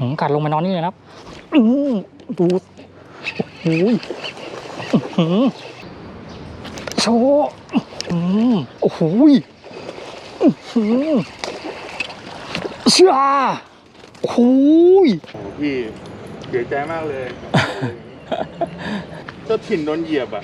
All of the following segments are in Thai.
หืมกัดลงมานอนนี่เลยนะครับอืมดูโอ้ยอื้อหือโชว์อืมโอ้โหยอื้อหือเชื่อโอ้โหยโอ้โหพี่เสียใจมากเลยเจ้าถิ่นโดนเหยียบอะ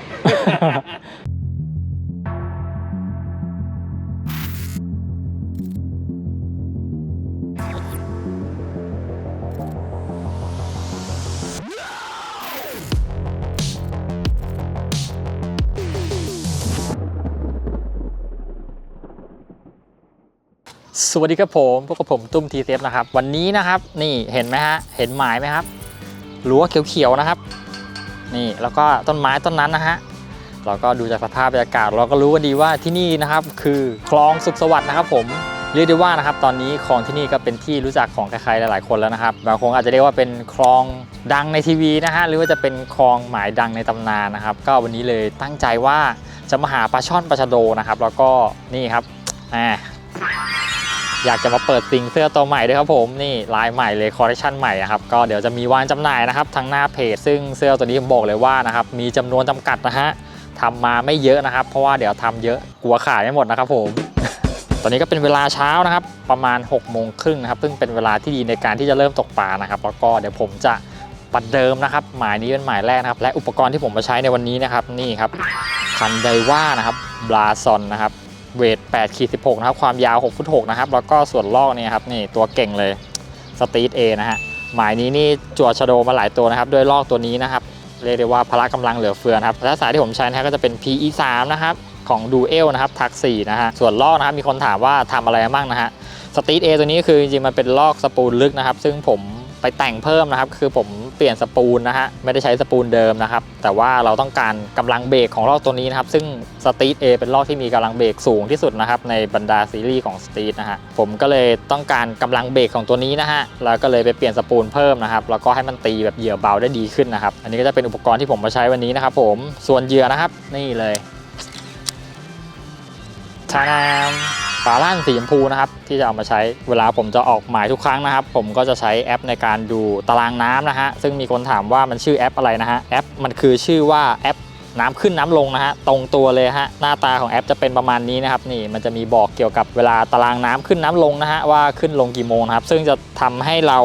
สวัสดีครับผมพวกกับผมตุ้มทีเซฟนะครับ วันนี้นะครับ นี่เห็นไหมฮะ เห็นหมายไหมครับรั้วเขียวๆนะครับ นี่แล้วก็ต้นไม้ต้นนั้นนะฮะเราก็ดูจากสภาพบรรยากาศ เราก็รู้กันดีว่าที่นี่นะครับ คือคลองสุขสวัสดิ์นะครับ ผมเรียกได้ว่านะครับ ตอนนี้คลองที่นี่ก็เป็นที่รู้จักของใครๆหลาย ๆ คนแล้วนะครับบางคนอาจจะเรียกว่าเป็นคลองดังในทีวีนะฮะหรือว่าจะเป็นคลองหมายดังในตำนานนะครับ ก็วันนี้เลยตั้งใจว่าจะมาหาปลาช่อนปลาชะโดนะครับ แล้วก็นี่ครับอ่า อยากจะมาเปิดซิงเสื้อตัวใหม่ด้วยครับผมนี่ลายใหม่เลยคอลเลคชันใหม่นะครับก็เดี๋ยวจะมีวางจำหน่ายนะครับทางหน้าเพจ ซึ่งเสื้อตัวนี้ผมบอกเลยว่านะครับมีจำนวนจำกัดนะฮะทำมาไม่เยอะนะครับ เพราะว่าเดี๋ยวทำเยอะกลัวขายไม่หมดนะครับผมตอนนี้ก็เป็นเวลาเช้านะครับ ประมาณ6กโมงครึ่งนะครับ ซึ่งเป็นเวลาที่ดีในการที่จะเริ่มตกปลานะครับ แล้วก็เดี๋ยวผมจะประเดิมนะครับ หมายนี้เป็นหมายแรกนะครับ และอุปกรณ์ที่ผมมาใช้ในวันนี้นะครับนี่ครับคันไดว่านะครับบลาซอนนะครับ เวท8ขีด16 นะครับ ความยาว 6 ฟุต 6 นะครับ แล้วก็ส่วนลอกเนี่ยครับ นี่ตัวเก่งเลยสตีทเอนะฮะ หมายนี้นี่จั่วชะโดมาหลายตัวนะครับ ด้วยลอกตัวนี้นะครับ เรียกได้ว่าพละกำลังเหลือเฟือครับและสายที่ผมใช้นะก็จะเป็น PE 3 นะครับ ของดูเอลนะครับ ทัก4นะฮะ ส่วนลอกนะครับ มีคนถามว่าทำอะไรบ้างนะฮะสตีทเอตัวนี้คือจริงๆมันเป็นลอกสปูลลึกนะครับ ซึ่งผม ไปแต่งเพิ่มนะครับ คือผมเปลี่ยนสปูลนะฮะไม่ได้ใช้สปูลเดิมนะครับ แต่ว่าเราต้องการกำลังเบรกของลอกตัวนี้นะครับ ซึ่งสตีทเอเป็นลอกที่มีกำลังเบรกสูงที่สุดนะครับ ในบรรดาซีรีส์ของสตีทนะฮะผมก็เลยต้องการกำลังเบรกของตัวนี้นะฮะแล้วก็เลยไปเปลี่ยนสปูลเพิ่มนะครับแล้วก็ให้มันตีแบบเหยื่อเบาได้ดีขึ้นนะครับ อันนี้ก็จะเป็นอุปกรณ์ที่ผมมาใช้วันนี้นะครับ ผมส่วนเหยื่อนะครับ นี่เลยชานาม ฝาล่านสีชมพูนะครับที่จะเอามาใช้เวลาผมจะออกหมายทุกครั้งนะครับ ผมก็จะใช้แอปในการดูตารางน้ำนะฮะซึ่งมีคนถามว่ามันชื่อแอปอะไรนะฮะแอปมันคือชื่อว่าแอปน้ำขึ้นน้ำลงนะฮะตรงตัวเลยฮะหน้าตาของแอปจะเป็นประมาณนี้นะครับนี่มันจะมีบอกเกี่ยวกับเวลาตารางน้ำขึ้นน้ำลงนะฮะว่าขึ้นลงกี่โมงนะครับซึ่งจะทำให้เรา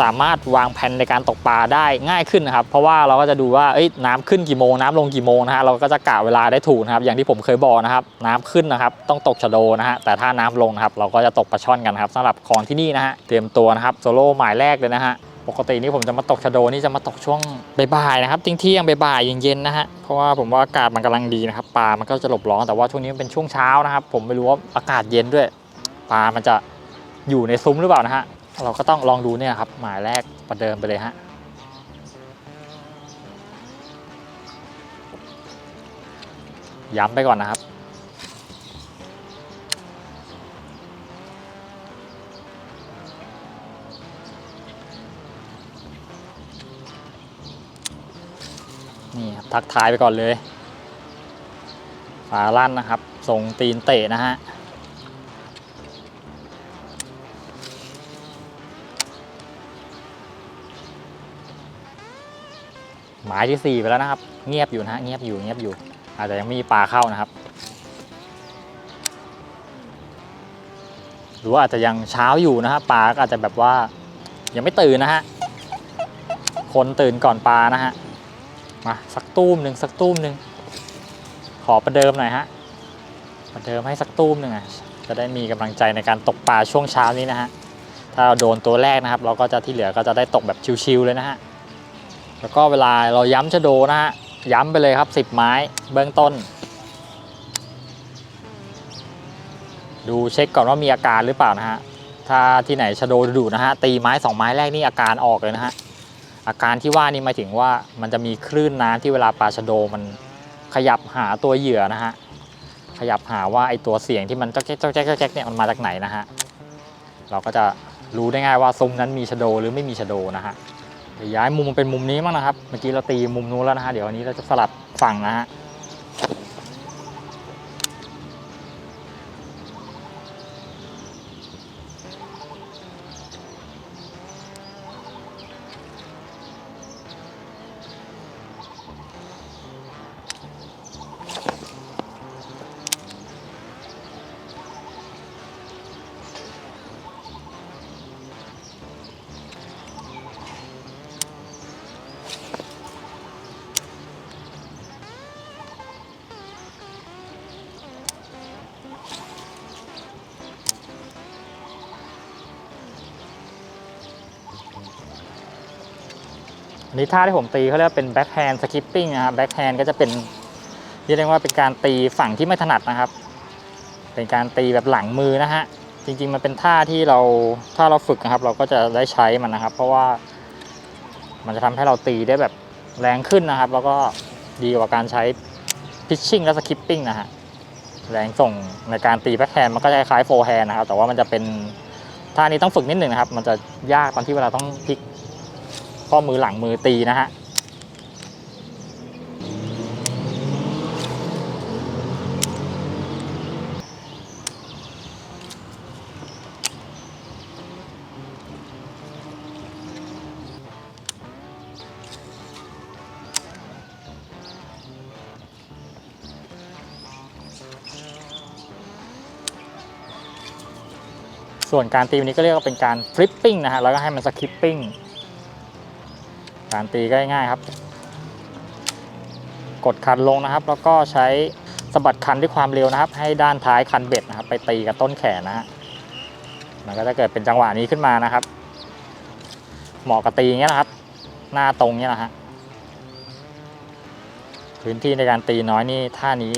สามารถวางแผนในการตกปลาได้ง่ายขึ้นนะครับ เพราะว่าเราก็จะดูว่าเอ้ยน้ำขึ้นกี่โมงน้ำลงกี่โมงนะฮะเราก็จะกะเวลาได้ถูกนะครับ อย่างที่ผมเคยบอกนะครับ น้ำขึ้นนะครับ ต้องตกชะโดนะฮะแต่ถ้าน้ำลงนะครับ เราก็จะตกปลาช่อนกันครับสำหรับของที่นี่นะฮะเตรียมตัวนะครับโซโล่หมายแรกเลยนะฮะปกตินี่ผมจะมาตกชะโดนี่จะมาตกช่วงบ่ายๆนะครับทิ้งเที่ยงๆบ่ายๆเย็นๆนะฮะเพราะว่าผมว่าอากาศมันกำลังดีนะครับปลามันก็จะหลบร้อนแต่ว่าช่วงนี้มันเป็นช่วงเช้านะครับ ผมไม่รู้ว่าอากาศเย็นด้วยปลามันจะอยู่ในซุ้มหรือเปล่านะฮะ เราก็ต้องลองดูเนี่ยครับ หมายแรกประเดิมไปเลยฮะย้ำไปก่อนนะครับ นี่ครับทักทายไปก่อนเลยฝาลั่นนะครับทรงตีนเตะนะฮะายที่สี่ไปแล้วนะครับ เงียบอยู่นะฮะเงียบอยู่เงียบอยู่ อาจจะยังไม่มีปลาเข้านะครับ หรือว่าอาจจะยังเช้าอยู่นะฮะปลาก็อาจจะแบบว่ายังไม่ตื่นนะฮะคนตื่นก่อนปลานะฮะมาสักตู้มหนึ่งสักตู้มหนึ่งขอประเดิมหน่อยฮะประเดิมให้สักตู้มหนึ่งอะจะได้มีกำลังใจในการตกปลาช่วงเช้านี้นะฮะถ้าเราโดนตัวแรกนะครับ เราก็จะที่เหลือก็จะได้ตกแบบชิวๆเลยนะฮะ แล้วก็เวลาเราย้ำชะโดนะฮะ ย้ำไปเลยครับ 10 ไม้เบื้องต้น ดูเช็คก่อนว่ามีอาการหรือเปล่านะฮะ ถ้าที่ไหนชะโดดุนะฮะ ตีไม้ 2 ไม้แรกนี่อาการออกเลยนะฮะ อาการที่ว่านี่หมายถึงว่ามันจะมีคลื่นน้ำที่เวลาปลาชะโดมันขยับหาตัวเหยื่อนะฮะ ขยับหาว่าไอตัวเสียงที่มันจ้าแจ๊กแจ๊กแจ๊กเนี่ยมันมาจากไหนนะฮะ เราก็จะรู้ได้ง่ายว่าซุ้มนั้นมีชะโดหรือไม่มีชะโดนะฮะ เดี๋ยวย้ายมุมมันเป็นมุมนี้มั้งนะครับ เมื่อกี้เราตีมุมนู้นแล้วนะฮะ เดี๋ยววันนี้เราจะสลับฝั่งนะฮะ นี่ท่าที่ผมตีเขาเรียกว่าเป็นแบ็คแฮนด์สกิปปิ้งนะครับแบ็คแฮนด์ก็จะเป็นเรียกว่าเป็นการตีฝั่งที่ไม่ถนัดนะครับ เป็นการตีแบบหลังมือนะฮะจริงๆมันเป็นท่าที่เราถ้าเราฝึกนะครับ เราก็จะได้ใช้มันนะครับ เพราะว่ามันจะทำให้เราตีได้แบบแรงขึ้นนะครับ แล้วก็ดีกว่าการใช้พิชชิ่งและสกิปปิ้งนะฮะแรงส่งในการตีแบ็คแฮนด์มันก็จะคล้ายโฟร์แฮนด์นะครับ แต่ว่ามันจะเป็นท่านี้ต้องฝึกนิดหนึ่งนะครับ มันจะยากตอนที่เวลาต้องพลิก ข้อมือหลังมือตีนะฮะส่วนการตีวันนี้ก็เรียกว่าเป็นการฟลิปปิ้งนะฮะ แล้วก็ให้มันสคิปปิ้ง การตีก็ง่ายๆครับ กดคันลงนะครับ แล้วก็ใช้สะบัดคันด้วยความเร็วนะครับ ให้ด้านท้ายคันเบ็ดนะครับ ไปตีกับต้นแขนนะฮะมันก็จะเกิดเป็นจังหวะนี้ขึ้นมานะครับ เหมาะกับตีอย่างเงี้ยนะครับ หน้าตรงเนี้ยนะฮะพื้นที่ในการตีน้อยนี่ท่านี้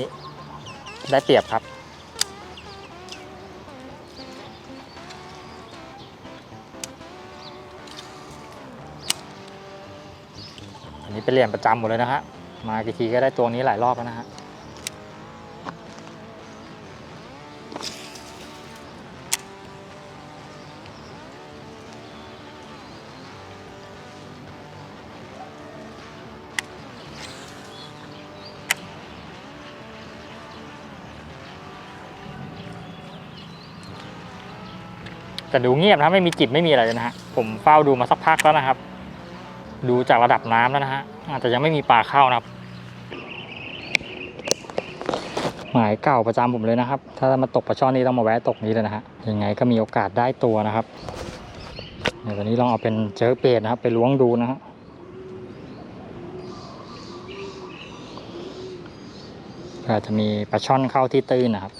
ได้เปรียบครับ นนี้เป็นเหรียญประจำหมดเลยนะฮะ มากี่ทีก็ได้ตัวนี้หลายรอบแล้วนะฮะแต่ดูเงียบนะไม่มีกิจไม่มีอะไรเลยนะฮะผมเฝ้าดูมาสักพักแล้วนะครับ ดูจากระดับน้ำแล้วนะฮะอาจจะยังไม่มีปลาเข้านะครับ หมายเก่าประจำผมเลยนะครับ ถ้ามาตกปลาช่อนนี่ต้องมาแวะตกนี้เลยนะฮะยังไงก็มีโอกาสได้ตัวนะครับเดี๋ยวตอนนี้ลองเอาเป็นเจอเปดนะครับ ไปล้วงดูนะฮะอาจจะมีปลาช่อนเข้าที่ตื้นนะครับ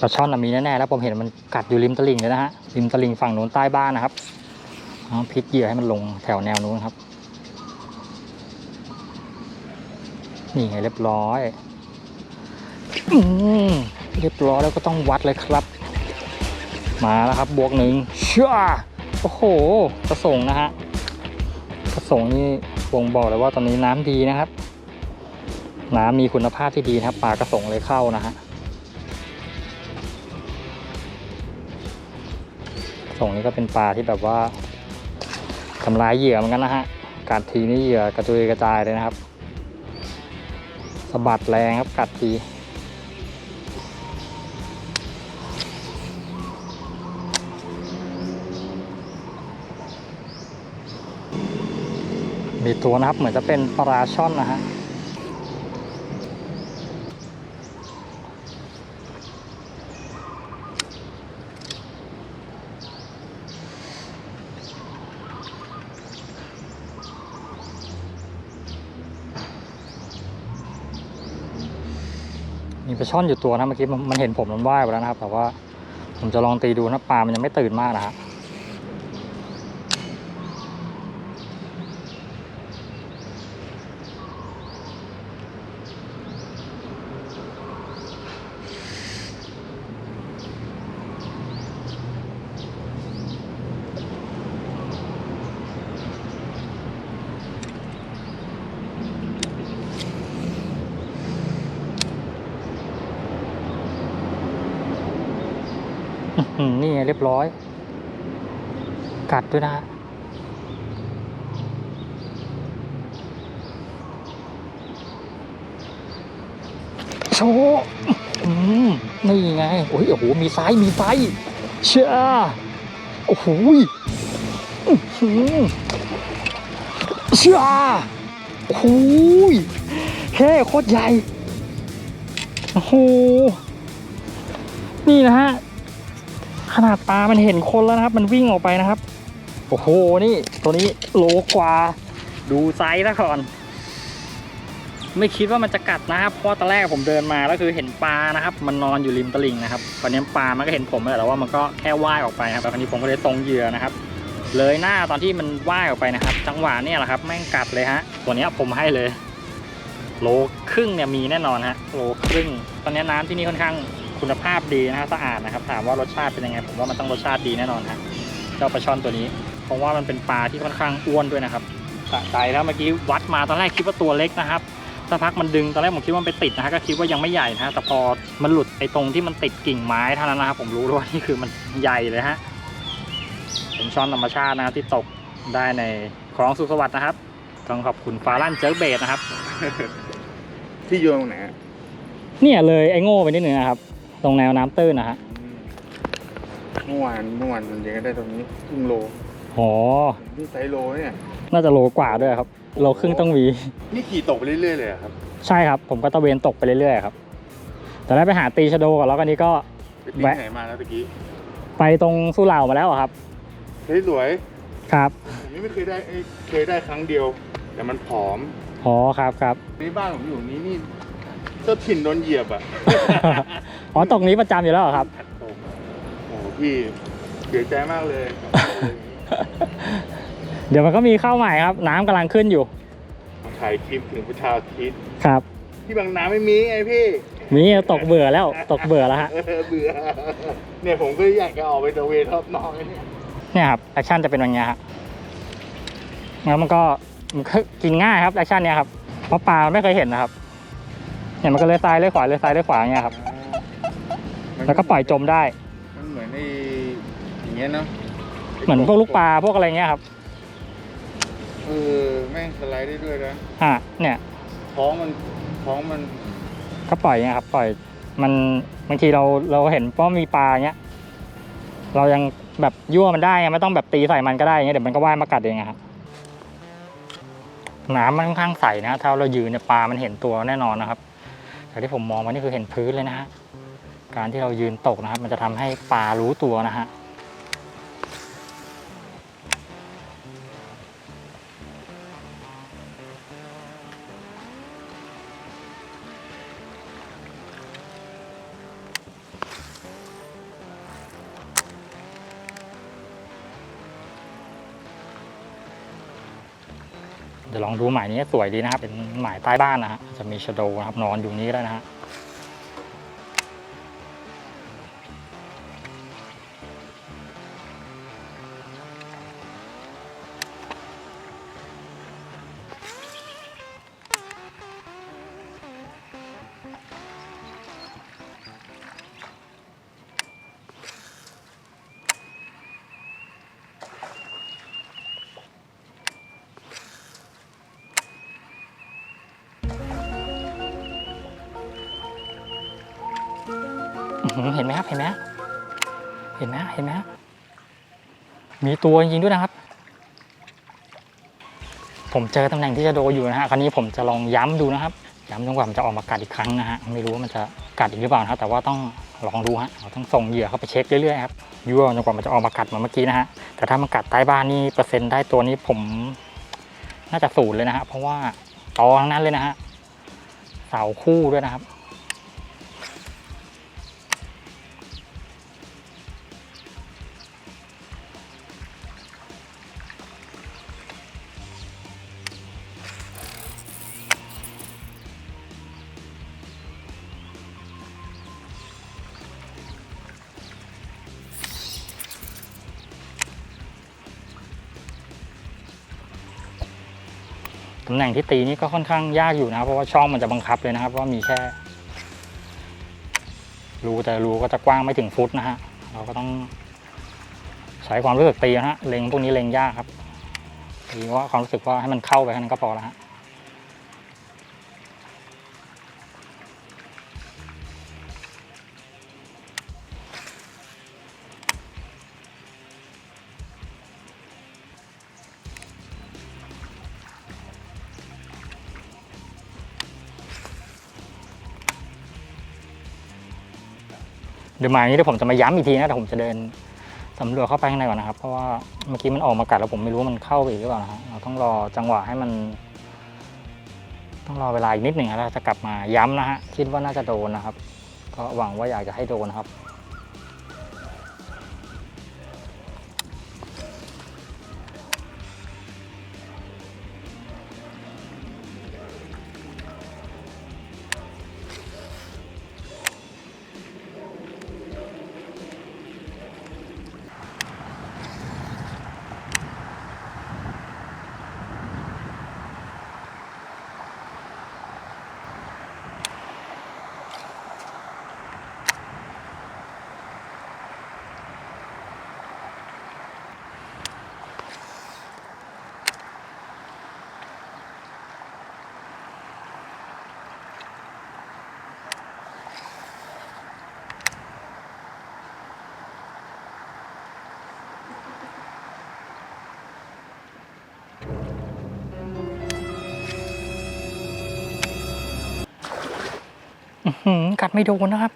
ปลาช่อนมีแน่ๆแล้วผมเห็นมันกัดอยู่ริมตลิ่งเลยนะฮะริมตลิ่งฝั่งนู้นใต้บ้านนะครับพลิกเหยื่อให้มันลงแถวแนวนู้นครับ นี่ไงเรียบร้อยอเรียบร้อยแล้วก็ต้องวัดเลยครับ มาแล้วครับบวกหนึ่งเชั่วโอ้โหกระสงนะฮะกระสงนี่บ่งบอกเลยว่าตอนนี้น้ำดีนะครับ น้ำมีคุณภาพที่ดีนะครับปลากระสงเลยเข้านะฮะ ส่งนี้ก็เป็นปลาที่แบบว่าทำลายเหยื่อเหมือนกันนะฮะ กัดทีนี่เหยื่อกระจุยกระจายเลยนะครับสะบัดแรงครับกัดทีมีตัวนะครับเหมือนจะเป็นปลาช่อนนะฮะ มีปช่อนอยู่ตัวนะเมื่อกี้มันมันเห็นผมมันว่ายไปแล้วนะครับ แต่ว่าผมจะลองตีดูนะปลามันยังไม่ตื่นมากนะฮะ รียบร้อย กัดด้วยนะฮะโชว์อื้อหือนี่ไง โอ้ยโอ้โห มีไซส์มีไซส์เชื่อโอ้โหเชื่อโอ้โหแค่โคตรใหญ่ โอ้โห นี่นะฮะ ขนาดปลามันเห็นคนแล้วนะครับ มันวิ่งออกไปนะครับ โอ้โห นี่ ตัวนี้โลกว่า ดูไซส์นะก่อน ไม่คิดว่ามันจะกัดนะครับ เพราะตอนแรกผมเดินมาแล้วคือเห็นปลานะครับ มันนอนอยู่ริมตลิ่งนะครับตอนนี้ปลามันก็เห็นผมและแต่ว่ามันก็แค่ว่ายออกไปครับแล้วคราวนี้ผมก็เลยตรงเหยื่อนะครับ เลยหน้าตอนที่มันว่ายออกไปนะครับ จังหวะเนี่ยแหละครับแม่งกัดเลยฮะ ตัวนี้ผมให้เลย โลครึ่งเนี่ยมีแน่นอนฮะ โลครึ่ง ตอนนี้น้ำที่นี่ค่อนข้าง คุณภาพดีนะฮะสะอาดนะครับ ถามว่ารสชาติเป็นยังไง ผมว่ามันต้องรสชาติดีแน่นอนฮะเจ้าปลาช่อนตัวนี้ เพราะว่ามันเป็นปลาที่ค่อนข้างอ้วนด้วยนะครับสะใจแล้วเมื่อกี้วัดมาตอนแรกคิดว่าตัวเล็กนะครับสักพักมันดึงตอนแรกผมคิดว่ามันไปติดนะฮะก็คิดว่ายังไม่ใหญ่นะฮะแต่พอมันหลุดไอ้ตรงที่มันติดกิ่งไม้เท่านั้นนะครับผมรู้เลยว่านี่คือมันใหญ่เลยฮะเป็นช่อนธรรมชาตินะครับที่ตกได้ในคลองสุขสวัสดิ์นะครับต้องขอบคุณฟ้าลั่นเจิร์กเบดนะครับ ที่โยนตรงไหนอะเนี่ยเลยไอ้โง่ไปนิดนึงนะครับ ตรงแนวน้ำตื้นนะฮะเมื่อวานเมื่อวานมันยังได้ตรงนี้ครึ่งโลอ๋อนี่ไซส์โลเนี่ยน่าจะโลกว่าด้วยครับ โลครึ่งต้องมีนี่ขี่ตกไปเรื่อยๆเลยเหรอครับใช่ครับ ผมก็ตะเวนตกไปเรื่อยๆครับ แต่ได้ไปหาตีชะโดก่อนแล้วกันนี้ก็ ไปตีแวะ ไหนมาแล้วตะกี้ไปตรงสุเหร่ามาแล้วอะครับ เฮ้ยสวยครับผมยังไม่เคยได้เอ้ยเคยได้ครั้งเดียว แต่มันผอมอ๋อครับครับ นี่บ้านผมอยู่นี้นี่เจ้าถิ่นโดนเหยียบอะ อ๋อตกนี้ประจำอยู่แล้วเหรอครับ โอ้โหพี่เสียใจมากเลยเดี๋ยวมันก็มีเข้าใหม่ครับ น้ำกำลังขึ้นอยู่ถ่ายคลิปถึงพุทธาทิตย์ครับ ที่บางนาไม่มีไงพี่ มีตกเบื่อแล้วตกเบื่อแล้วฮะเออเบื่อ เนี่ยผมก็อยากจะออกไปตระเวนรอบนอกเนี่ยเนี่ยครับแอคชั่นจะเป็นอย่างเงี้ยครับแล้วมันก็มันก็กินง่ายครับแอคชั่นเนี้ยครับเพราะปลาไม่เคยเห็นนะครับเนี่ยมันก็เลยซ้ายเลยขวาเลยซ้ายเลยขวาอย่างเงี้ยครับ แล้วก็ปล่อยจมได้ มันเหมือนไอ้อย่างเงี้ยเนาะเหมือนพวกลูกปลาพวกอะไรเงี้ยครับเออแม่งสไลด์ได้ด้วยนะอะเนี่ย ท้องมันท้องมันก็ปล่อยเงี้ยครับ ปล่อยมันบางทีเราเราเห็นว่ามีปลาเงี้ย เรายังแบบยั่วมันได้ไงไม่ต้องแบบตีใส่มันก็ได้เงี้ยเดี๋ยวมันก็ว่ายมากัดเองอะครับน้ำมันค่อนข้างใสนะถ้าเรายืนเนี่ยปลามันเห็นตัวแน่นอนนะครับแต่ที่ผมมองมันนี่คือเห็นพื้นเลยนะฮะ การที่เรายืนตกนะครับ มันจะทำให้ปลารู้ตัวนะฮะเดี๋ยวลองดูหมายนี้สวยดีนะครับ เป็นหมายใต้บ้านนะฮะจะมีชโดนะครับนอนอยู่นี้ก็ได้นะฮะ เห็นไหมครับ เห็นไหมเห็นไหมเห็นไหมมีตัวจริงด้วยนะครับ ผมเจอตำแหน่งที่จะโดอยู่นะฮะ คราวนี้ผมจะลองย้ำดูนะครับ ย้ำจนกว่ามันจะออกมากัดอีกครั้งนะฮะ ไม่รู้ว่ามันจะกัดอีกหรือเปล่านะครับ แต่ว่าต้องลองดูฮะ เราต้องส่งเหยื่อเข้าไปเช็คเรื่อยๆครับยั่วจนกว่ามันจะออกมากัดเหมือนเมื่อกี้นะฮะ แต่ถ้ามันกัดใต้บ้านนี่เปอร์เซ็นต์ได้ตัวนี้ผมน่าจะศูนย์เลยนะฮะ เพราะว่าตอทั้งนั้นเลยนะฮะ เสาคู่ด้วยนะครับ ตำแหน่งที่ตีนี่ก็ค่อนข้างยากอยู่นะเพราะว่าช่องมันจะบังคับเลยนะครับว่ามีแค่รูแต่รูก็จะกว้างไม่ถึงฟุตนะฮะเราก็ต้องใช้ความรู้สึกตีนะฮะเล็งพวกนี้เล็งยากครับตีว่าความรู้สึกว่าให้มันเข้าไปแค่นั้นก็พอแล้วฮะ เดี๋ยวมาอย่างนี้เดี๋ยวผมจะมาย้ำอีกทีนะแต่ผมจะเดินสำรวจเข้าไปข้างในก่อนนะครับ เพราะว่าเมื่อกี้มันออกมากัดแล้วผมไม่รู้มันเข้าไปอีกหรือเปล่านะฮะเราต้องรอจังหวะให้มัน ต้องรอเวลาอีกนิดหนึ่งนะแล้วจะกลับมาย้ำนะฮะคิดว่าน่าจะโดนนะครับ ก็หวังว่าอยากจะให้โดนนะครับ กัดไม่โดนนะครับ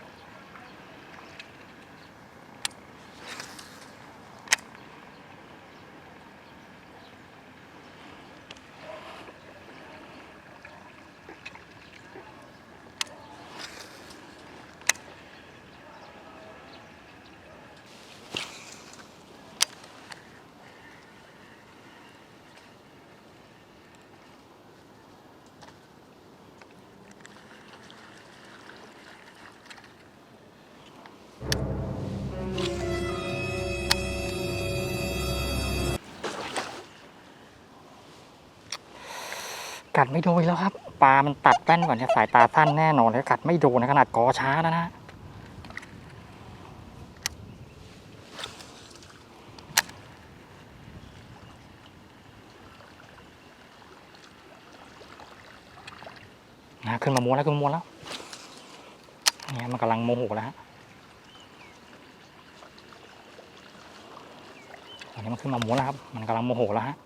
กัดไม่โดนแล้วครับ ปลามันตัดแป้นก่อนเนี่ยสายตาสั้นแน่นอนเลยกัดไม่โดนนะขนาดกอช้าแล้วนะนะขึ้นมาม้วนแล้วขึ้นมาม้วนแล้วเนี่ยมันกำลังโมโหแล้วฮะตอนนี้มันขึ้นมาม้วนแล้วครับ มันกำลังโมโหแล้วฮะ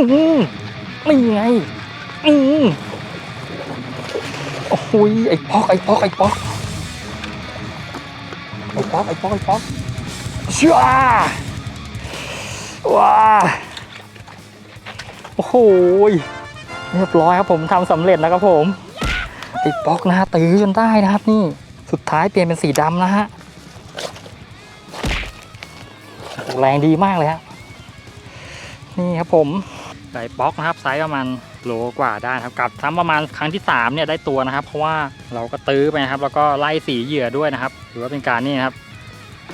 อืมนี่ไง อืมโอ้โหยไอ้ป๊อกไอ้ป๊อกไอ้ป๊อกไอ้ป๊อกไอ้ป๊อกไอ้ป๊อกเชื่อว้าโอ้โหเรียบร้อยครับผมทำสำเร็จแล้วครับผมไอ้ป๊อกนะฮะตื้อจนได้นะครับนี่สุดท้ายเปลี่ยนเป็นสีดำนะฮะแรงดีมากเลยฮะนี่ครับผม ไก่ป๊อกนะครับไซส์ประมาณโลกว่าได้ครับกัดซ้ำประมาณครั้งที่3เนี่ยได้ตัวนะครับ เพราะว่าเราก็ตื้อไปนะครับ แล้วก็ไล่สีเหยื่อด้วยนะครับถือว่าเป็นการนี่นะครับ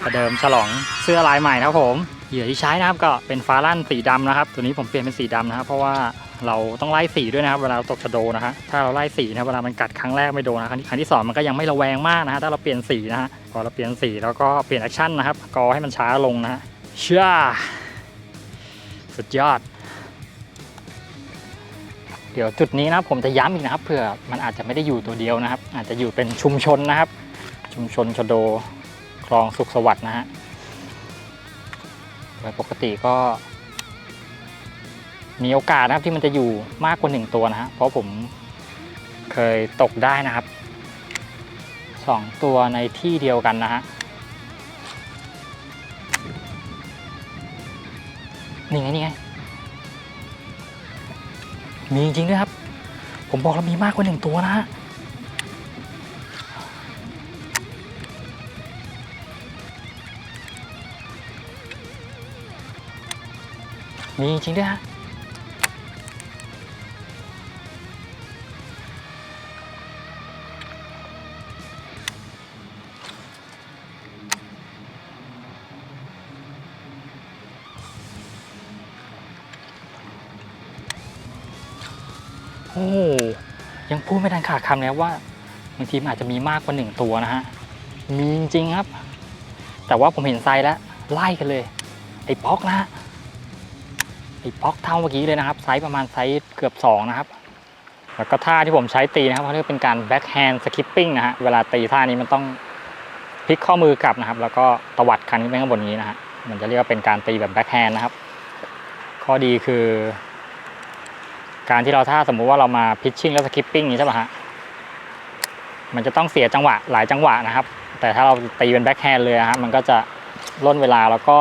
ประเดิมฉลองเสื้อลายใหม่นะครับผมเหยื่อที่ใช้นะครับก็เป็นฟ้าลั่นสีดำนะครับ ตัวนี้ผมเปลี่ยนเป็นสีดำนะครับเพราะว่าเราต้องไล่สีด้วยนะครับ เวลาตกชะโดนะฮะถ้าเราไล่สีนะครับเวลามันกัดครั้งแรกไม่โดนนะครั้งที่ครั้งที่สองมันก็ยังไม่ระแวงมากนะฮะถ้าเราเปลี่ยนสีนะฮะพอเราเปลี่ยนสีแล้วก็เปลี่ยนแอคชั่นนะครับกอให้มันช้าลงนะฮะเชื่อสุดยอด เดี๋ยวจุดนี้นะผมจะย้ำอีกนะครับเผื่อมันอาจจะไม่ได้อยู่ตัวเดียวนะครับ อาจจะอยู่เป็นชุมชนนะครับ ชุมชนชโดคลองสุขสวัสดิ์นะฮะโดยปกติก็ มีโอกาสนะครับที่มันจะอยู่มากกว่าหนึ่งตัวนะฮะเพราะผมเคยตกได้นะครับสองตัวในที่เดียวกันนะฮะนี่ไงนี่ไง มีจริงด้วยครับ ผมบอกแล้วมีมากกว่าหนึ่งตัวนะฮะมีจริงด้วยฮะ ขาดคำเลยว่าบางทีมันอาจจะมีมากกว่าหนึ่งตัวนะฮะ มีจริงครับ แต่ว่าผมเห็นไซส์แล้วไล่กันเลย ไอ้ป๊อกนะฮะ ไอ้ป๊อกเท่าเมื่อกี้เลยนะครับ ไซส์ประมาณไซส์เกือบสองนะครับ แล้วก็ท่าที่ผมใช้ตีนะครับเขาเรียกเป็นการแบ็คแฮนด์สคิปปิ้งนะฮะ เวลาตีท่านี้มันต้องพลิกข้อมือกลับนะครับ แล้วก็ตวัดคันขึ้นไปข้างบนนี้นะฮะ มันจะเรียกว่าเป็นการตีแบบแบ็คแฮนด์นะครับ ข้อดีคือ การที่เราถ้าสมมุติว่าเรามาพิชชิ่งแล้วสคิปปิ้งนี้ใช่ป่ะฮะ มันจะต้องเสียจังหวะหลายจังหวะนะครับ แต่ถ้าเราตีเป็นแบ็คแฮนด์เลยอะฮะมันก็จะล่นเวลาแล้วก็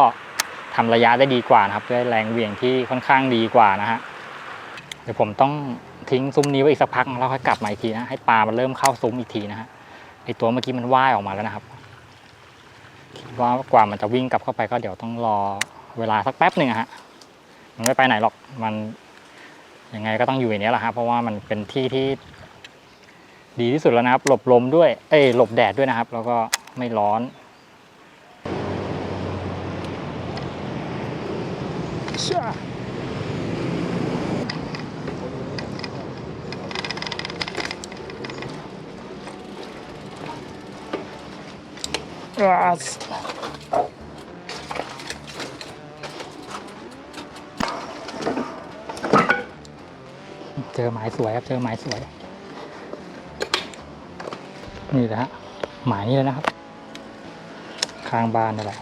ทำระยะได้ดีกว่านะครับด้วยแรงเหวี่ยงที่ค่อนข้างดีกว่านะฮะเดี๋ยวผมต้องทิ้งซุ้มนี้ไว้อีกสักพักแล้วค่อยกลับมาอีกทีนะให้ปลามันเริ่มเข้าซุ้มอีกทีนะฮะไอตัวเมื่อกี้มันว่ายออกมาแล้วนะครับคิดว่ากว่ามันจะวิ่งกลับเข้าไปก็เดี๋ยวต้องรอเวลาสักแป๊บหนึ่งอะฮะมันไม่ไปไหนหรอกมันยังไงก็ต้องอยู่อย่างนี้แหละฮะเพราะว่ามันเป็นที่ที่ ดีที่สุดแล้วนะครับ หลบลมด้วย เอ้ยหลบแดดด้วยนะครับ แล้วก็ไม่ร้อนเจอหมายสวยครับ เจอหมายสวย นี่แหละฮะหมายนี้เละนะครับ คางบานนี่แหละ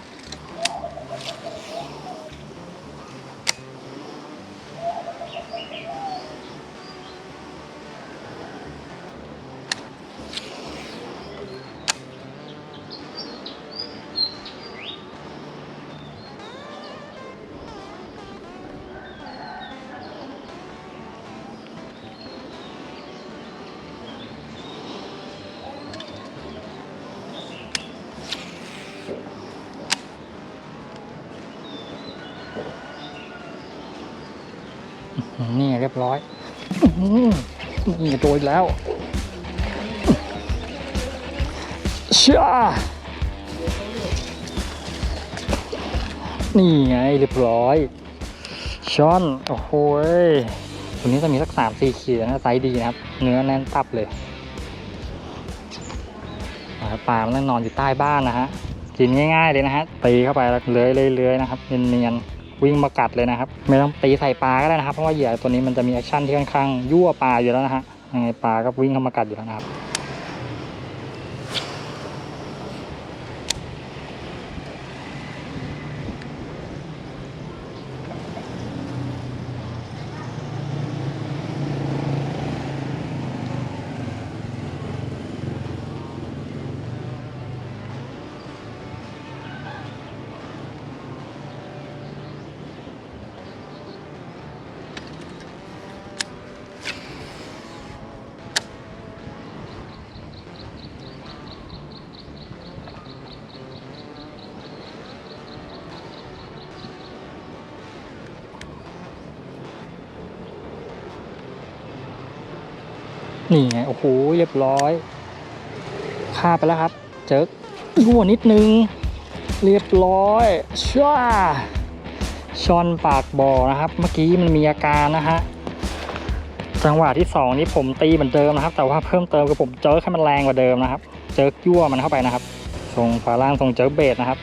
นี่เรียบร้อยนี่ตัวอีกแล้วช่านี่ไงเรียบร้อยช้อน โอ้โหตัวนี้จะมีสักสามสี่ขีดนะไซส์ดีนะครับ เนื้อแน่นตับเลยปลามันต้องนอนอยู่ใต้บ้านนะฮะ กินง่าย ๆ เลยนะฮะตีเข้าไปแล้วเลื้อยเลื้อยๆนะครับเนียนๆ วิ่งมากัดเลยนะครับ ไม่ต้องตีใส่ปลาก็ได้นะครับ เพราะว่าเหยื่อตัวนี้มันจะมีแอคชั่นที่ค่อนข้างยั่วปลาอยู่แล้วนะฮะยังไงปลาก็วิ่งเข้ามากัดอยู่แล้วนะครับ นี่ไง โอ้โห เรียบร้อยฆ่าไปแล้วครับ เจอรั่วนิดนึง เรียบร้อยช่าชอนปากบ่อนะครับ เมื่อกี้มันมีอาการนะฮะ จังหวะที่สองนี้ผมตีเหมือนเดิมนะครับ แต่ว่าเพิ่มเติมคือผมเจอให้มันแรงกว่าเดิมนะครับ เจอยั่วมันเข้าไปนะครับทรงฝาล่างทรงเจอเบสนะครับ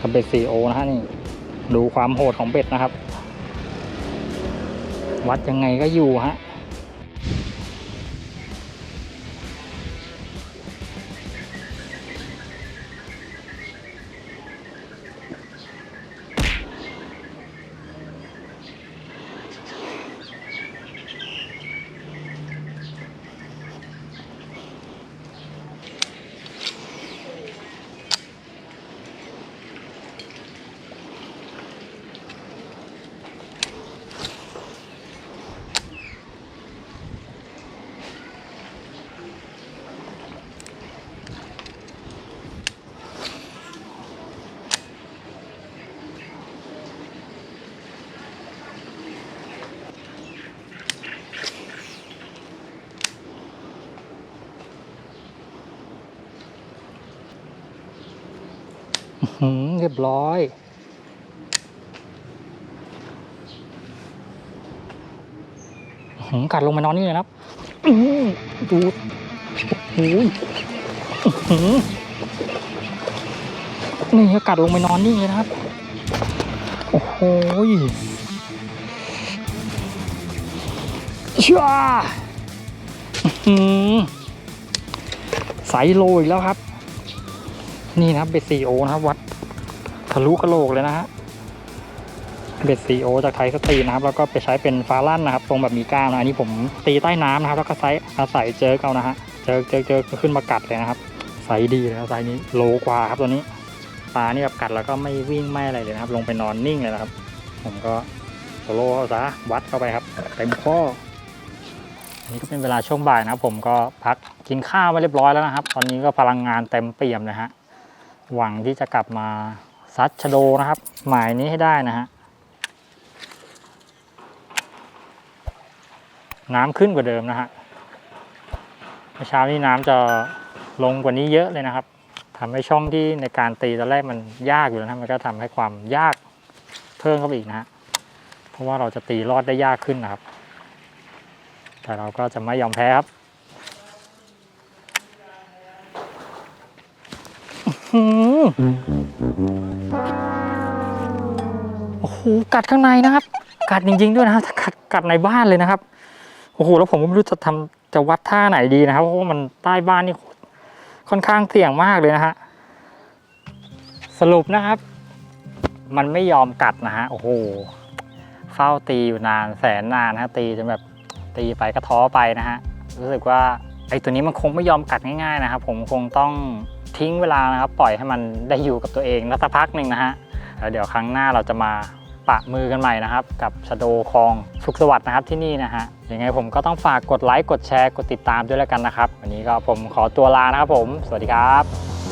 กับเบสซีโอนะฮะนี่ ดูความโหดของเบ็ดนะครับ วัดยังไงก็อยู่ฮะ หืมเรียบร้อย หืมกัดลงมานอนนี่เลยครับดูโอ้โหอื้อหือนี่กัดลงไปนอนนี่เลยนะครับ โอ้โหยช่าอื้อหือไซส์โลอีกแล้วครับ นี่นะครับเบ็ดซีโอนะครับ วัด ทะลุกระโหลกเลยนะฮะเบ็ดซีโอจากไทยสตีนะครับแล้วก็ไปใช้เป็นฟาลั่นนะครับ ตรงแบบมีก้ามนะอันนี้ผมตีใต้น้ำนะครับ แล้วก็ไซส์อาศัยเจอเกานะฮะเจอเจอเจอขึ้นมากัดเลยนะครับไซส์ดีเลยนะไซส์นี้โลกว่าครับตัวนี้ปลานี่แบบกัดแล้วก็ไม่วิ่งไม่อะไรเลยนะครับ ลงไปนอนนิ่งเลยนะครับ ผมก็โซโล่เข้าซะวัดเข้าไปครับเต็มข้ออันนี้ก็เป็นเวลาช่วงบ่ายนะครับ ผมก็พักกินข้าวมาเรียบร้อยแล้วนะครับ ตอนนี้ก็พลังงานเต็มเปี่ยมเลยฮะหวังที่จะกลับมา ซัดชโดนะครับ หมายนี้ให้ได้นะฮะน้ำขึ้นกว่าเดิมนะฮะเมื่อเช้านี้น้ำจะลงกว่านี้เยอะเลยนะครับทำให้ช่องที่ในการตีตอนแรกมันยากอยู่แล้วนะมันก็ทำให้ความยากเพิ่มเข้าไปอีกนะฮะเพราะว่าเราจะตีรอดได้ยากขึ้นนะครับ แต่เราก็จะไม่ยอมแพ้ครับอื โอ้โหกัดข้างในนะครับ กัดจริง ๆ ด้วยนะครับกัดกัดในบ้านเลยนะครับโอ้โหแล้วผมก็ไม่รู้จะทำจะวัดท่าไหนดีนะครับเพราะว่ามันใต้บ้านนี่ค่อนข้างเสี่ยงมากเลยนะฮะสรุปนะครับ มันไม่ยอมกัดนะฮะโอ้โหเฝ้าตีอยู่นานแสนนานนะฮะตีจนแบบตีไปก็ท้อไปนะฮะรู้สึกว่าไอ้ตัวนี้มันคงไม่ยอมกัดง่ายๆนะครับ ผมคงต้อง ทิ้งเวลานะครับ ปล่อยให้มันได้อยู่กับตัวเองนะสักพักหนึ่งนะฮะแล้วเดี๋ยวครั้งหน้าเราจะมาปะมือกันใหม่นะครับ กับชโดคลองสุขสวัสดิ์นะครับที่นี่นะฮะยังไงผมก็ต้องฝากกดไลค์กดแชร์กดติดตามด้วยแล้วกันนะครับ วันนี้ก็ผมขอตัวลานะครับผม สวัสดีครับ